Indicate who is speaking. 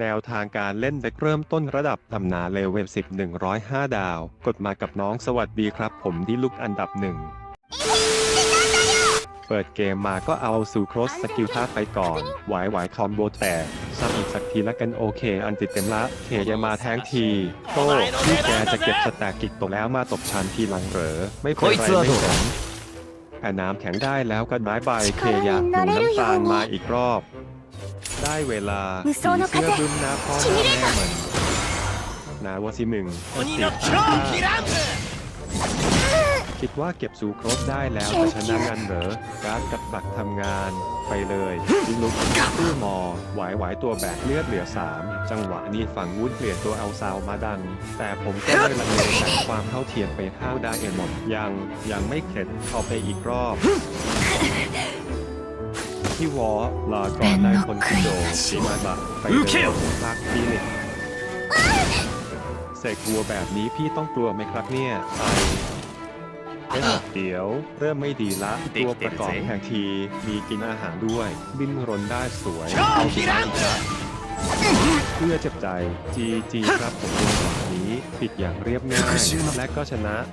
Speaker 1: แนวทางการเล่นเด็กเริ่มต้นระดับตำนานเลเวล10 105 ดาว กดมากับน้องสวัสดีครับ ผมดีลุกอันดับหนึ่ง เปิดเกมมาก็เอาสู่ครสสกิลท่าไปก่อนหวายหวายคอมโบแตกซ้ำอีกสักทีละกันโอเค อันติดเต็มละเคอย่ามาแทงทีโต้ที่แกจะเก็บสแต็กกิกตกแล้วมาตบชันทีหลังเหรอ ไม่เป็นไรไม่สนแผ่น้ำแข็งได้แล้วก็บายบายเคอยากดูน้ำตาลมาอีกรอบ ได้เวลาเสื้อบึ้นะพ่อแม่มันนะว
Speaker 2: อซีหนึ่งสี
Speaker 1: คิดว่าเก็บสูครบได้แล้วจะชนะงันเหรอการกับปักทำงานไปเลยลิลุกตู้มอหวายหวายตัวแบกเลือดเหลือสามจังหวะนี้ฝั่งวุ้นเปลี่ยนตัวเอาซาวมาดัง แต่ผมก็ได้ลังเลจากความเท่าเทียมไปห้าวได้เอ็มหมดยังยังไม่เข็ดเข้าไปอีกรอบ พี่วอลาก่อนนายคนคิโดชิมาบะไปเลยพักฟีนิกซ์เสกวัวแบบนี้พี่ต้องกลัวไหมครับเนี่ยไปเอ๊ะเดี๋ยว เริ่มไม่ดีละตัวประกอบแทนทีมีกินอาหารด้วยบินรนได้สวยเอาที่บ้านครับเพื่อเจ็บใจจีจีครับผมเป็นแบบนี้ปิดอย่างเรียบง่าย และก็ชนะ